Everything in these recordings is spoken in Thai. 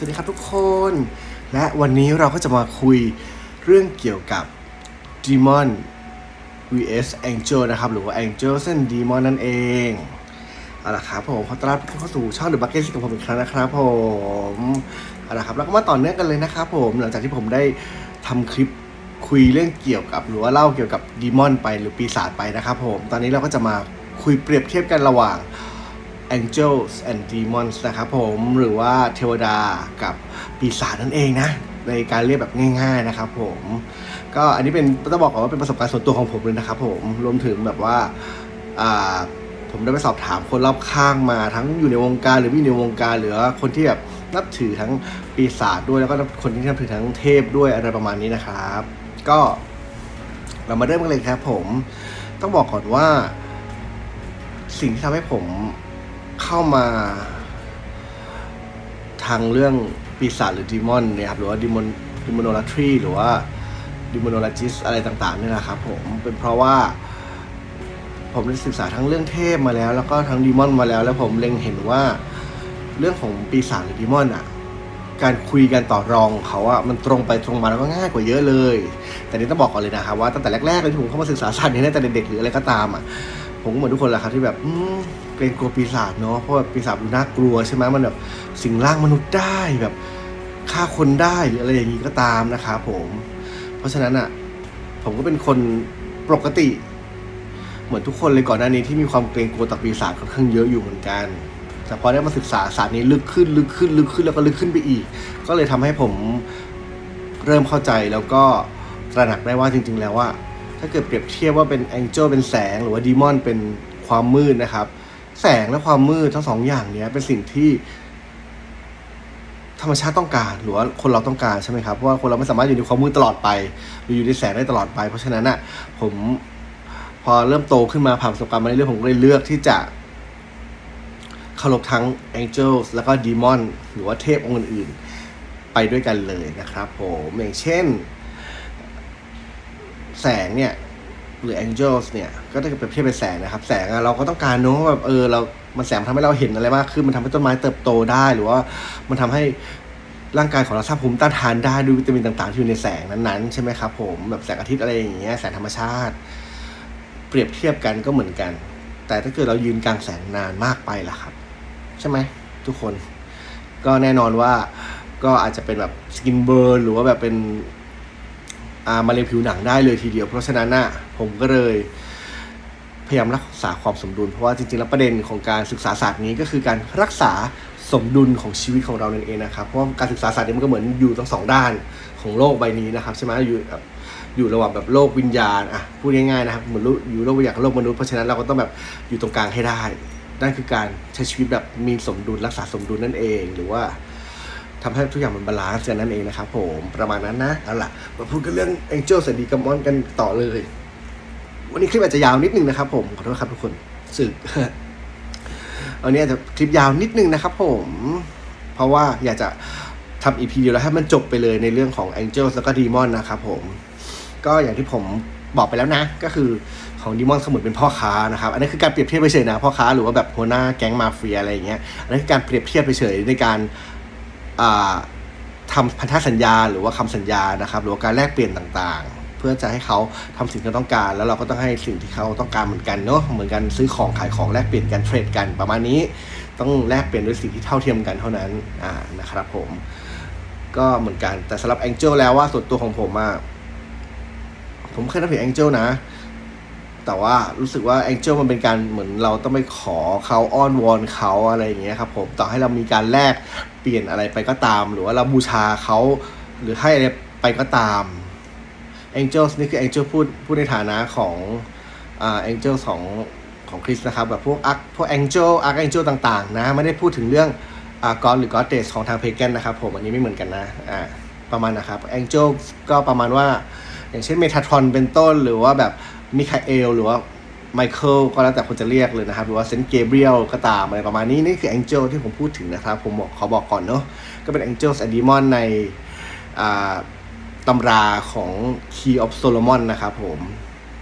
สวัสดีครับทุกคน และวันนี้เราก็จะมาคุยเรื่องเกี่ยวกับ Demon vs Angel นะครับ หรือว่า Angel เส้น Demon นั่นเองเอาละครับผมขอต้อนรับทุกคนเข้าสู่ช่อง The Bucket กับผมอีกครั้งนะครับผมเอาละครับแล้วก็มาต่อเนื่องกันเลยนะครับผมหลังจากที่ผมได้ทำคลิปคุยเรื่องเกี่ยวกับ หรือว่าเล่าเกี่ยวกับดีมอนไปหรือปีศาจไปนะครับผมตอนนี้เราก็จะมาคุยเปรียบเทียบกันระหว่าง Angels and Demons นะครับผมหรือว่าเทวดากับปีศาจนั่นเองนะ ในการเรียกแบบง่าย ๆนะครับผม ก็อันนี้เป็นต้องบอกก่อนว่าเป็นประสบการณ์ส่วนตัวของผมเลยนะครับผมรวมถึงแบบว่าผมได้ไปสอบถามคนรอบข้างมาทั้งอยู่ในวงการหรือไม่อยู่ในวงการหรือว่าคนที่แบบนับถือทั้งปีศาจด้วยแล้วก็คนที่นับถือทั้งเทพด้วยอะไรประมาณนี้นะครับ ก็เรามาเริ่มกันเลยครับผม ต้องบอกก่อนว่า สิ่งที่ทำให้ผม เข้ามาทางเรื่องปีศาจหรือดีมอนเนี่ยครับหรือว่าดีมอนดีมอนโนลาทรีหรือว่าดีมอนโนลาจิสอะไรต่างๆเนี่ยนะครับผมเป็นเพราะว่า ผมได้ศึกษาทั้งเรื่องเทพมาแล้ว แล้วก็ทั้งดีมอนมาแล้ว แล้วผมเล็งเห็นว่าเรื่องของปีศาจหรือดีมอนอะการคุยกันต่อรองของเขาอะมันตรงไปตรงมาแล้วก็ง่ายกว่าเยอะเลย แต่นี่ต้องบอกก่อนเลยนะครับว่าตั้งแต่แรกๆเลยที่ผมเข้ามาศึกษาศาสตร์นี้ตั้งแต่เด็กๆหรืออะไรก็ตามอะ ผมก็เหมือนทุกคนแหละครับที่แบบเกรงกลัวปีศาจเนาะเพราะาปีศาจดูน่ากลัวใช่ไหมมันแบบสิ่งร่างมนุษย์ได้แบบฆ่าคนได้หรืออะไรอย่างนี้ก็ตามนะครับผม เพราะฉะนั้นอะผมก็เป็นคนปกติ เหมือนทุกคนเลยก่อนหน้านี้ที่มีความเกรงกลัวต่อปีศาจค่อนข้างเยอะอยู่เหมือนกัน แต่พอได้มาศึกษาศาสตร์นี้ลึกขึ้นลึกขึ้นลึกขึ้นแล้วก็ลึกขึ้นไปอีก ก็เลยทำให้ผมเริ่มเข้าใจแล้วก็ตระหนักได้ว่าจริง ๆ แล้วว่า ถ้าเกิดเปรียบเทียบว่าเป็นแองเจิลเป็นแสงหรือว่าดีมอนเป็นความมืดนะครับ แสงและความมืดทั้งสองอย่างเนี้ยเป็นสิ่งที่ธรรมชาติต้องการหรือว่าคนเราต้องการใช่ไหมครับเพราะว่าคนเราไม่สามารถอยู่ในความมืดตลอดไป หรืออยู่ในแสงได้ตลอดไป เพราะฉะนั้นอะผมพอเริ่มโตขึ้นมาผ่านประสบการณ์มาเรื่อยๆผมก็เลยเลือกที่จะเคารพทั้ง Angels แล้วก็ Demon หรือว่าเทพองค์อื่นๆไปด้วยกันเลยนะครับผมอย่างเช่น แสงเนี่ย หรือ Angels เนี่ย ก็จะเปรียบเทียบเป็นแสงนะครับ แสงอะเราก็ต้องการเนอะแบบเออเรามันแสงทำให้เราเห็นอะไรมากขึ้นมันทำให้ต้นไม้เติบโตได้ หรือว่ามันทำให้ร่างกายของเราสร้างภูมิต้านทานได้ด้วยวิตามินต่างๆที่อยู่ในแสงนั้นๆใช่ไหมครับผมแบบแสงอาทิตย์อะไรอย่างเงี้ยแสงธรรมชาติ เปรียบเทียบกันก็เหมือนกัน แต่ถ้าเกิดเรายืนกลางแสงนานมากไปล่ะครับ ใช่ไหมทุกคน ก็แน่นอนว่าก็อาจจะเป็นแบบสกินเบิร์นหรือว่าแบบเป็น มะเร็งผิวหนังได้เลยทีเดียว เพราะฉะนั้นน่ะผมก็เลยพยายามรักษาความสมดุล เพราะว่าจริงๆแล้วประเด็นของการศึกษาศาสตร์นี้ก็คือการรักษาสมดุลของชีวิตของเรานั่นเองนะครับ เพราะการศึกษาศาสตร์นี้มันก็เหมือนอยู่ทั้งสองด้านของโลกใบนี้นะครับใช่ไหมอยู่แบบอยู่ระหว่างแบบโลกวิญญาณอะพูดง่ายๆนะครับเหมือนอยู่โลกวิญญาณกับโลกมนุษย์เพราะฉะนั้นเราก็ต้องแบบอยู่ตรงกลางให้ได้นั่นคือการใช้ชีวิตแบบมีสมดุลรักษาสมดุลนั่นเอง หรือว่า ทำให้ทุกอย่างมันบาลานซ์กันนั่นเองนะครับผมประมาณนั้นนะเอาล่ะมาพูดกันเรื่อง Angel สดีกัมมอนกันต่อเลย วันนี้คลิปอาจจะยาวนิดนึงนะครับผมขอโทษครับทุกคนสึกวันนี้อาจจะคลิปยาวนิดนึงนะครับผม เพราะว่าอยากจะทำอีพีเดียวแล้วให้มันจบไปเลยในเรื่องของ Angel แล้วก็ Demon นะครับผม ก็อย่างที่ผมบอกไปแล้วนะ ก็คือของ Demon เขมือนเป็นพ่อค้านะครับ อันนี้คือการเปรียบเทียบไปเฉยนะ พ่อค้าหรือว่าแบบหัวหน้าแก๊งมาเฟียอะไรอย่างเงี้ย อันนี้คือการเปรียบเทียบไปเฉยในการ อ่าทำพันธสัญญาหรือว่าคำสัญญานะครับ หรือการแลกเปลี่ยนต่างๆ เพื่อจะให้เขาทำสิ่งที่เขาต้องการ แล้วเราก็ต้องให้สิ่งที่เขาต้องการเหมือนกันเนาะเหมือนกันซื้อของขายของแลกเปลี่ยนกันเทรดกัน ประมาณนี้ต้องแลกเปลี่ยนด้วยสิ่งที่เท่าเทียมกันเท่านั้นอ่านะครับผม ก็เหมือนกันแต่สำหรับ Angel แล้วว่าส่วนตัวของผมอะผมเคยนับถือ Angel นะ แต่ว่ารู้สึกว่า Angel มันเป็นการเหมือนเราต้องไปขอเขาอ้อนวอนเขาอะไรอย่างเงี้ยครับผมต่อให้เรามีการแลกเปลี่ยนอะไรไปก็ตาม หรือว่าเราบูชาเขาหรือให้อะไรไปก็ตาม Angels นี่คือ Angel พูดพูดในฐานะของอ่า Angel ของของคริสนะครับแบบพวกอักพวก Angel อัก Angel ต่างๆนะไม่ได้พูดถึงเรื่องอ่ากอหรือ Goddess ของทางเพแกนนะครับผมอันนี้ไม่เหมือนกันนะอ่าประมาณนะครับ Angel ก็ประมาณว่า อย่างเช่นเมทาทรอนเป็นต้นหรือว่าแบบ มิคาเอลหรือว่าไมเคิลก็แล้วแต่คนจะเรียกเลยนะครับ หรือว่าเซนต์เกเบรียลก็ตามอะไรประมาณนี้ นี่คือ Angel ที่ผมพูดถึงนะครับ ผมบอกขอบอกก่อนเนาะก็เป็น Angels and Demon ในตำราของ Key of Solomon นะครับผม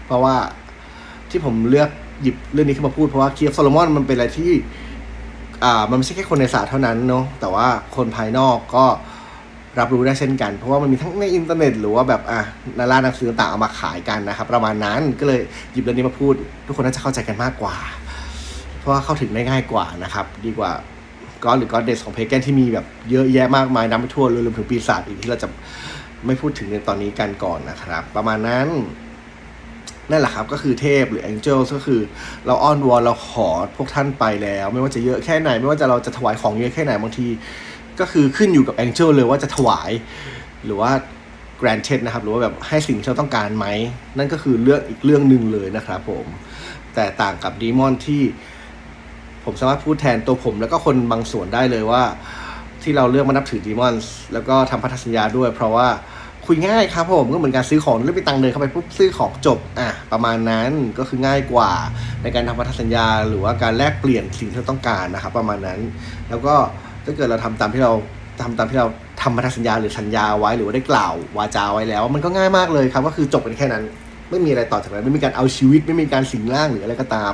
เพราะว่าที่ผมเลือกหยิบเรื่องนี้ขึ้นมาพูดเพราะว่า Key of Solomon มันเป็นอะไรที่ อ่ามันไม่ใช่แค่คนในศาสตร์เท่านั้นเนาะแต่ว่าคนภายนอกก็ รับรู้ได้เช่นกัน เพราะว่ามันมีทั้งในอินเทอร์เน็ต หรือว่าแบบอะในร้านหนังสือต่างๆเอามาขายกันนะครับ ประมาณนั้นก็เลยหยิบเรื่องนี้มาพูด ทุกคนน่าจะเข้าใจกันมากกว่า เพราะว่าเข้าถึงได้ง่ายกว่านะครับ ดีกว่าก็หรือก็เดสของเพแกนที่มีแบบเยอะแยะมากมายนับไม่ถ้วนรวมถึงปีศาจอีกที่เราจะไม่พูดถึงในตอนนี้กันก่อนนะครับ ประมาณนั้นนั่นแหละครับก็คือเทพหรือ Angels ก็คือ เราอ้อนวอนเราขอพวกท่านไปแล้ว ไม่ว่าจะเยอะแค่ไหน ไม่ว่าจะเราจะถวายของเยอะแค่ไหนบางที ก็คือขึ้นอยู่กับ Angel เลยว่าจะถวาย หรือว่า granted นะครับ หรือว่าแบบให้สิ่งที่เราต้องการไหม นั่นก็คือเรื่องอีกเรื่องหนึ่งเลยนะครับผม แต่ต่างกับดีมอนที่ผมสามารถพูดแทนตัวผม แล้วก็คนบางส่วนได้เลยว่า ที่เราเลือกมานับถือดีมอนแล้วก็ทำพันธสัญญาด้วย เพราะว่าคุยง่ายครับผมก็เหมือนการซื้อของเลือกไปตังเดินเข้าไปปุ๊บซื้อของจบอะประมาณนั้นก็คือง่ายกว่าในการทำพันธสัญญา หรือว่าการแลกเปลี่ยนสิ่งที่เราต้องการนะครับ ประมาณนั้น แล้วก็ ถ้าเกิดเราทำตามที่เราทำตามที่เราทำพันธสัญญาหรือสัญญาไว้หรือว่าได้กล่าววาจาไว้แล้ว มันก็ง่ายมากเลยครับ ก็คือจบกันแค่นั้น ไม่มีอะไรต่อจากนั้นไม่มีการเอาชีวิต ไม่มีการสิงร่างหรืออะไรก็ตาม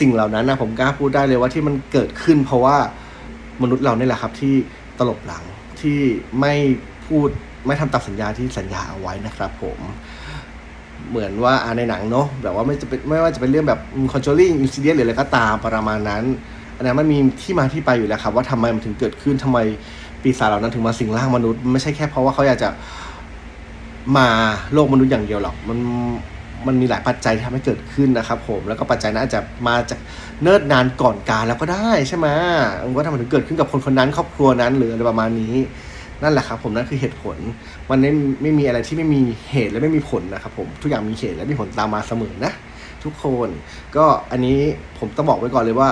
สิ่งเหล่านั้นนะผมกล้าพูดได้เลยว่าที่มันเกิดขึ้น เพราะว่ามนุษย์เราเนี่ยแหละครับที่ตลบหลังที่ไม่พูดไม่ทำตามสัญญาที่สัญญาเอาไว้นะครับ ผมเหมือนว่าในหนังเนาะแบบว่าไม่จะเป็นไม่ว่าจะเป็นเรื่องแบบ controlling incident หรืออะไรก็ตามประมาณนั้น นนั้นมันมีที่มาที่ไปอยู่แล้วครับ ว่าทำไมมันถึงเกิดขึ้นทำไมปีศาจเหล่านั้นถึงมาสิงร่างมนุษย์ ไม่ใช่แค่เพราะว่าเขาอยากจะมาโลกมนุษย์อย่างเดียวหรอกมันมันมีหลายปัจจัยที่ทำให้เกิดขึ้นนะครับ ผมแล้วก็ปัจจัยนั้นอาจจะมาจากเนิ่นนานก่อนการแล้วก็ได้ใช่ไหมว่าทำไมถึงเกิดขึ้นกับคนคนนั้นครอบครัวนั้นหรืออะไรประมาณนี้ นั่นแหละครับ ผมนั่นคือเหตุผล มันไม่ไม่มีอะไรที่ไม่มีเหตุและไม่มีผลนะครับ ผมทุกอย่างมีเหตุและมีผลตามมาเสมอนะ ทุกคน ก็อันนี้ผมต้องบอกไว้ก่อนเลยว่า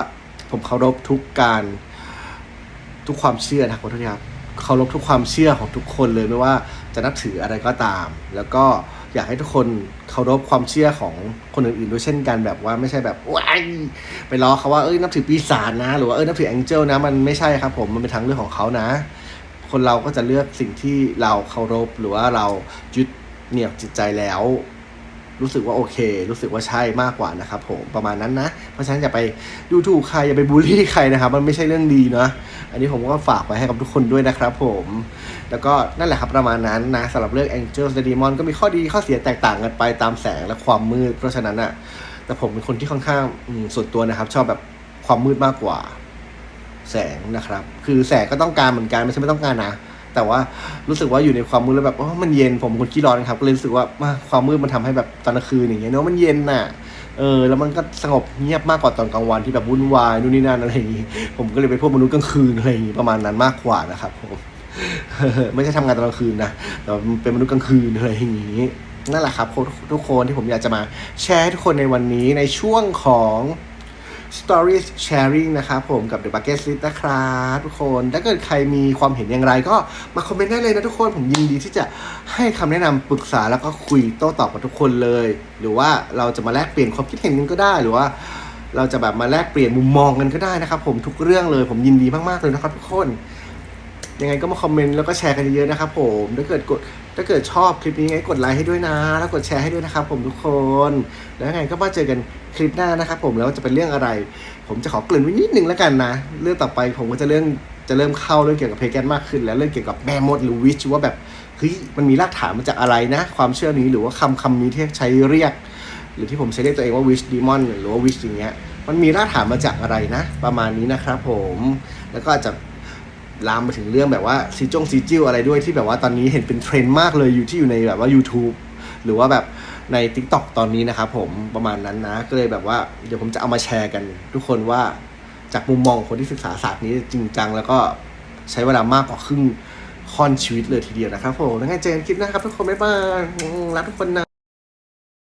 ผมเคารพทุกการทุกความเชื่อนะครับขอโทษครับเคารพทุกความเชื่อของทุกคนเลยไม่ว่าจะนับถืออะไรก็ตาม แล้วก็อยากให้ทุกคนเคารพความเชื่อของคนอื่นๆด้วยเช่นกันแบบว่าไม่ใช่แบบว้ายไปล้อเขาว่าเอ้ยนับถือปีศาจนะ หรือว่าเอ้ยนับถือแองเจิลนะ มันไม่ใช่ครับผมมันเป็นทางเลือกของเขานะ คนเราก็จะเลือกสิ่งที่เราเคารพหรือว่าเรายึดเหนี่ยวจิตใจแล้ว รู้สึกว่าโอเค รู้สึกว่าใช่มากกว่านะครับผมประมาณนั้นนะ เพราะฉะนั้นอย่าไปดูถูกใครอย่าไปบูลลี่ใครนะครับ มันไม่ใช่เรื่องดีเนาะอันนี้ผมก็ฝากไว้ให้กับทุกคนด้วยนะครับผมแล้วก็นั่นแหละครับประมาณนั้นนะสำหรับเรื่อง Angels and Demon ก็มีข้อดีข้อเสียแตกต่างกันไปตามแสงและความมืด เพราะฉะนั้นอะแต่ผมเป็นคนที่ค่อนข้างส่วนตัวนะครับ ชอบแบบความมืดมากกว่า แสงนะครับ คือแสงก็ต้องการเหมือนกันไม่ใช่ไม่ต้องการนะ แต่ว่ารู้สึกว่าอยู่ในความมืดแล้วแบบอ๋อมันเย็นผมคนขี้ร้อนครับก็เลยรู้สึกว่าความมืดมันทำให้แบบตอนกลางคืนอย่างเงี้ยเนาะมันเย็นน่ะเออแล้วมันก็สงบเงียบมากกว่าตอนกลางวันที่แบบวุ่นวายนู่นนี่นั่นอะไรอย่างงี้ผมก็เลยไปพวกมนุษย์กลางคืนอะไรอย่างงี้ประมาณนั้นมากกว่านะครับผมไม่ใช่ทำงานตอนกลางคืนนะแต่เป็นมนุษย์กลางคืนอะไรอย่างงี้นั่นแหละครับทุกคนที่ผมอยากจะมาแชร์ให้ทุกคนในวันนี้ในช่วงของ Stories Sharing นะครับผมกับ The Bucket List นะครับทุกคนถ้าเกิดใครมีความเห็นอย่างไรก็มาคอมเมนต์ได้เลยนะทุกคนผมยินดีที่จะให้คำแนะนำปรึกษาแล้วก็คุยโต้ตอบกับทุกคนเลย หรือว่าเราจะมาแลกเปลี่ยนความคิดเห็นกันก็ได้หรือว่า เราจะแบบมาแลกเปลี่ยนมุมมองกันก็ได้นะครับผมทุกเรื่องเลยผมยินดีมากๆเลยนะครับทุกคน ยังไงก็มาคอมเมนต์แล้วก็แชร์กันเยอะๆนะครับผมถ้าเกิดกดถ้าเกิดชอบคลิปนี้ไงกดไลค์ให้ด้วยนะ แล้วกดแชร์ให้ด้วยนะครับผมทุกคน แล้วไงก็มาเจอกันคลิปหน้านะครับผมแล้วจะเป็นเรื่องอะไร ผมจะขอเกริ่นไว้นิดนึงแล้วกันนะ เรื่องต่อไปผมก็จะเรื่องจะเริ่มเข้าเรื่องเกี่ยวกับเพแกนมากขึ้น แล้วเรื่องเกี่ยวกับแม่มดหรือวิชว่าแบบเฮ้ยมันมีรากฐานมาจากอะไรนะ ความเชื่อนี้หรือว่าคำคำนี้ที่ใช้เรียก หรือที่ผมใช้เรียกตัวเองว่าวิชดีมอนหรือว่าวิชอย่างเงี้ยมันมีรากฐานมาจากอะไรนะ ประมาณนี้นะครับผมแล้วก็อาจจะ ลามมาถึงเรื่องแบบว่าซีจงซีจิ้วอะไรด้วยที่แบบว่าตอนนี้เห็นเป็นเทรนด์มากเลยอยู่ที่อยู่ในแบบว่า YouTube หรือว่าแบบใน TikTok ตอนนี้นะครับผมประมาณนั้นนะ ก็เลยแบบว่าเดี๋ยวผมจะเอามาแชร์กันทุกคนว่าจากมุมมองของคนที่ศึกษาศาสตร์นี้จริงจัง แล้วก็ใช้เวลามากกว่าครึ่งค่อนชีวิตเลยทีเดียวนะครับผมแล้วไงเจอกันคลิปหน้าครับทุกคนบ๊ายบายรักทุกคนนะ